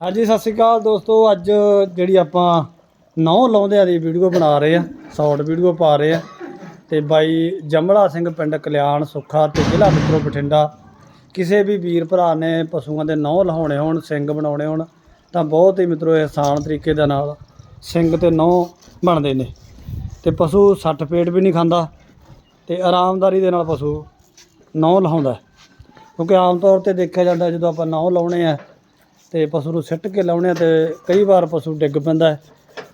ਹਾਂਜੀ, ਸਤਿ ਸ਼੍ਰੀ ਅਕਾਲ ਦੋਸਤੋ। ਅੱਜ ਜਿਹੜੀ ਆਪਾਂ ਨੌ ਲਾਉਂਦਿਆਂ ਦੀ ਵੀਡੀਓ ਬਣਾ ਰਹੇ ਆ ਸ਼ਾਰਟ ਵੀਡੀਓ ਪਾ ਰਹੇ ਆ। ਤੇ ਬਾਈ ਜਮਲਾ ਸਿੰਘ ਪਿੰਡ ਕਲਿਆਣ ਸੁੱਖਾ ਤੇ ਜ਼ਿਲ੍ਹਾ ਮਿੱਤਰੋ ਬਠਿੰਡਾ। ਕਿਸੇ ਵੀ ਵੀਰ ਭਰਾ ਨੇ ਪਸ਼ੂਆਂ ਦੇ ਨੌ ਲਾਉਣੇ ਹੋਣ ਸਿੰਘ ਬਣਾਉਣੇ ਹੋਣ, ਤਾਂ ਬਹੁਤ ਹੀ ਮਿੱਤਰੋ ਇਹ ਆਸਾਨ ਤਰੀਕੇ ਦੇ ਨਾਲ ਸਿੰਘ ਤੇ ਨੌ ਬਣਦੇ ਨੇ। ਤੇ ਪਸ਼ੂ ਸੱਟ ਪੇਟ ਵੀ ਨਹੀਂ ਖਾਂਦਾ ਤੇ ਆਰਾਮਦਾਰੀ ਦੇ ਨਾਲ ਪਸ਼ੂ ਨੌ ਲਾਉਂਦਾ। ਕਿਉਂਕਿ ਆਮ ਤੌਰ ਤੇ ਦੇਖਿਆ ਜਾਂਦਾ ਜਦੋਂ ਆਪਾਂ ਨੌ ਲਾਉਣੇ ਆ ਤੇ ਪਸ਼ੂ ਨੂੰ ਸਿੱਟ ਕੇ ਲਾਉਣੇ ਤੇ ਕਈ ਵਾਰ ਪਸ਼ੂ ਡਿੱਗ ਪੈਂਦਾ ਹੈ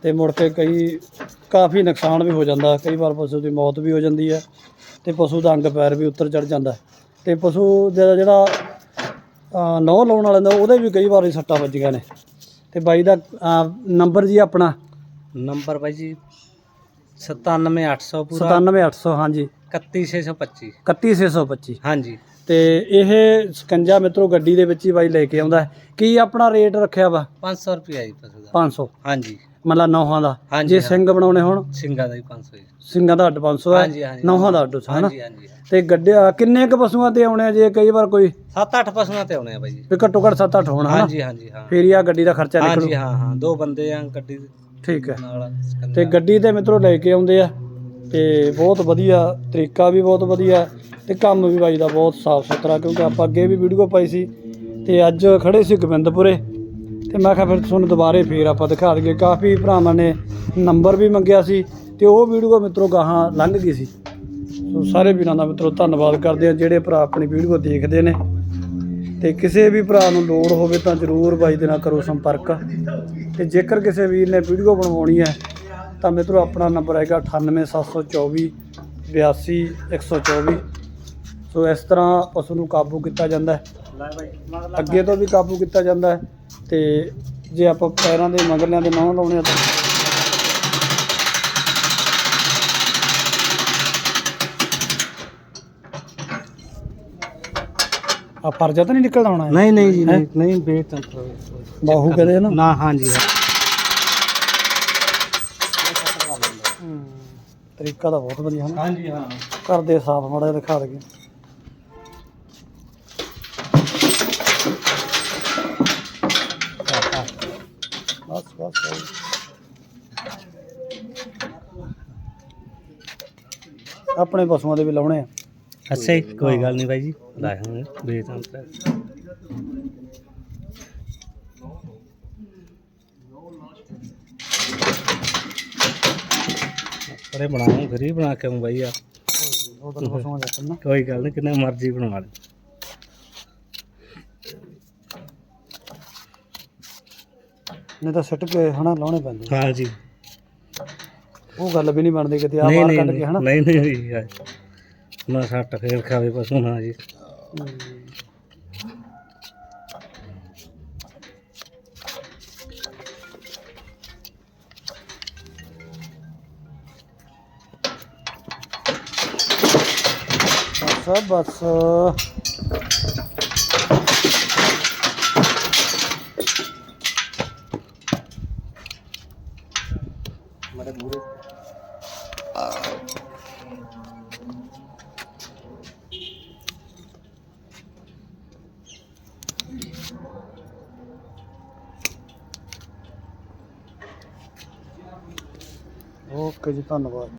ਤੇ ਮੁੜ ਕੇ ਕਈ ਕਾਫੀ ਨੁਕਸਾਨ ਵੀ ਹੋ ਜਾਂਦਾ ਕਈ ਵਾਰ ਪਸ਼ੂ ਦੀ ਮੌਤ ਵੀ ਹੋ ਜਾਂਦੀ ਹੈ ਤੇ ਪਸ਼ੂ ਦਾ ਅੰਗ ਪੈਰ ਵੀ ਉੱਤਰ ਚੜ ਜਾਂਦਾ। ਤੇ ਪਸ਼ੂ ਦਾ ਜਿਹੜਾ ਨਹੁੰ ਲਾਉਣ ਵਾਲੇ ਦਾ ਉਹਦੇ ਵੀ ਕਈ ਵਾਰੀ ਸੱਟਾਂ ਵੱਜੀਆਂ ਨੇ। ਤੇ ਬਾਈ ਦਾ ਨੰਬਰ ਜੀ ਆਪਣਾ? ਨੰਬਰ ਬਾਈ ਜੀ 97800 ਪੂਰਾ। 97800 ਹਾਂਜੀ। 31625 31625 ਹਾਂਜੀ। ਤੇ ਇਹ ਸਕੰਜਾ ਮਿੱਤਰੋ ਗੱਡੀ ਦੇ ਵਿੱਚ ਹੀ ਬਾਈ ਲੈ ਕੇ ਆਉਂਦਾ ਹੈ। ਕੀ ਆਪਣਾ ਰੇਟ ਰੱਖਿਆ ਵਾ? 500 ਰੁਪਿਆ ਜੀ ਪਸ਼ੂ ਦਾ। 500 ਹਾਂਜੀ। ਮਤਲਬ ਨੌਹਾਂ ਦਾ। ਹਾਂਜੀ, ਜੇ ਹਾਂ। ਸਿੰਘ ਬਣਾਉਣੇ ਹੋਣ? ਸਿੰਘਾਂ ਦਾ ਵੀ 500 ਜੀ। ਸਿੰਘਾਂ ਦਾ ਅੱਡ 500 ਹਾਂਜੀ, ਹੈ। ਹਾਂਜੀ। ਨੌਹਾਂ ਦਾ ਅੱਡ ਹਨਾ? ਹਾਂਜੀ ਹਾਂਜੀ ਤੇ ਗੱਡਿਆ ਕਿੰਨੇ ਕ ਪਸ਼ੂਆਂ ਤੇ ਆਉਣੇ ਆ ਜੇ ਕਈ ਵਾਰ ਕੋਈ? 7-8 ਪਸ਼ੂਆਂ ਤੇ ਆਉਣੇ ਆ ਬਾਈ ਜੀ। ਵੀ ਘੱਟੋ ਘੱਟ 7-8 ਹੋਣ ਹਨਾ? ਹਾਂਜੀ ਹਾਂਜੀ ਹਾਂ। ਫੇਰ ਹੀ ਆ ਗੱਡੀ ਦਾ ਖਰਚਾ ਨਿਕਲੂ। ਹਾਂਜੀ ਹਾਂ ਹਾਂ। ਦੋ ਬੰਦੇ ਆ ਗੱਡੀ ਠੀਕ ਹੈ। ਨਾਲ। ਤੇ ਗੱਡੀ ਤੇ ਮਿੱਤਰੋ ਲੈ ਕੇ ਆਉਂਦੇ ਆ। ਤੇ ਬਹੁਤ ਵਧੀਆ ਤਰੀਕਾ ਵੀ ਬਹੁਤ ਵਧੀਆ। ਤੇ ਕੰਮ ਵੀ ਬਾਈ ਦਾ ਬਹੁਤ ਸਾਫ਼ ਸੁਥਰਾ, ਕਿਉਂਕਿ ਆਪਾਂ ਅੱਗੇ ਵੀ ਵੀਡੀਓ ਪਾਈ ਸੀ ਤੇ ਅੱਜ ਖੜੇ ਸੀ ਗੋਬਿੰਦਪੁਰੇ। ਤੇ ਮੈਂ ਕਿਹਾ ਫਿਰ ਤੁਹਾਨੂੰ ਦੁਬਾਰੇ ਫੇਰ ਆਪਾਂ ਦਿਖਾ ਦਈਏ। ਕਾਫੀ ਭਰਾਵਾਂ ਨੇ ਨੰਬਰ ਵੀ ਮੰਗਿਆ ਸੀ ਤੇ ਉਹ ਵੀਡੀਓ ਮਿੱਤਰੋ ਗਾਹਾਂ ਲੰਘ ਗਈ ਸੀ। ਸੋ ਸਾਰੇ ਵੀਰਾਂ ਦਾ ਮਿੱਤਰੋ ਧੰਨਵਾਦ ਕਰਦੇ ਆ ਜਿਹੜੇ ਭਰਾ ਆਪਣੀ ਵੀਡੀਓ ਦੇਖਦੇ ਨੇ। ਤੇ ਕਿਸੇ ਵੀ ਭਰਾ ਨੂੰ ਲੋੜ ਹੋਵੇ ਤਾਂ ਜ਼ਰੂਰ ਬਾਈ ਦੇ ਨਾਲ ਕਰੋ ਸੰਪਰਕ। ਤੇ ਜੇਕਰ ਕਿਸੇ ਵੀਰ ਨੇ ਵੀਡੀਓ ਬਣਵਾਉਣੀ ਹੈ, ਤਾਂ ਮਿੱਤਰੋ ਆਪਣਾ ਨੰਬਰ ਹੈਗਾ 98724 82124 ਸੋ ਇਸ ਤਰ੍ਹਾਂ ਪਸ਼ੂ ਨੂੰ ਕਾਬੂ ਕੀਤਾ ਜਾਂਦਾ ਹੈ ਅੱਗੇ ਤੋਂ ਵੀ ਕਾਬੂ ਕੀਤਾ ਜਾਂਦਾ ਹੈ ਤੇ ਜੇ ਆਪਾਂ ਪੈਰਾਂ ਦੇ ਮਗਰਲਿਆਂ ਦੇ ਨਾਂ ਲਾਉਣੇ ਆ ਤਾਂ ਆ ਪਰਜਾ ਤਾਂ ਨਹੀਂ ਨਿਕਲਦਾ ਹੋਣਾ? ਨਹੀਂ ਨਹੀਂ ਜੀ ਹੈਂ? ਨਹੀਂ ਨਹੀਂ ਵੇਟ ਬਾਹੂ ਕਹਦੇ ਨਾ ਨਾ ਹਾਂਜੀ ਹਾਂ। ਤਰੀਕਾ ਤਾਂ ਬਹੁਤ ਵਧੀਆ ਹਨ ਹਾਂਜੀ ਹਾਂ ਕਰਦੇ ਸਾਫ਼ ਮਾੜਾ ਦਿਖਾ ਦਈਏ ਬਸ ਬਸ ਬਸ। ਆਪਣੇ ਪਸ਼ੂਆਂ ਦੇ ਵੀ ਲਾਉਣੇ ਆ। ਅੱਛਾ ਜੀ ਕੋਈ ਗੱਲ ਨਹੀਂ ਬਾਈ ਜੀ ਲਾਹਾਂਗੇ ਵੇਟ ਅੰਤਰ ਅਰੇ ਬਣਾਉਂ ਫਿਰ ਹੀ ਬਣਾ ਕੇ ਬਾਈ ਆ ਪਸ਼ੂਆਂ ਦੇ ਆਪਣ ਕੋਈ ਗੱਲ ਨਹੀਂ ਕਿੰਨਾ ਮਰਜ਼ੀ ਬਣਵਾ ਲੈ। ਨਹੀਂ ਤਾਂ ਸਿੱਟ ਕੇ ਹਨਾ ਲਾਉਣੇ ਪੈਂਦੇ ਹਾਂ ਜੀ। ਉਹ ਗੱਲ ਵੀ ਨਹੀਂ ਬਣਦੀ ਕਿਤੇ ਆ ਨਹੀਂ ਬਾਹਰ ਨਹੀਂ ਕੱਢ ਕੇ ਹਨਾ। ਨਹੀਂ ਨਹੀਂ ਯਾਰ ਨਾ ਸੱਟ ਫੇਰ ਖਾਵੇ ਪਸ਼ੂ ਨਾ ਜੀ। ਹਮ। ਬਸ ਬਸ। ਓਕੇ ਜੀ ਧੰਨਵਾਦ।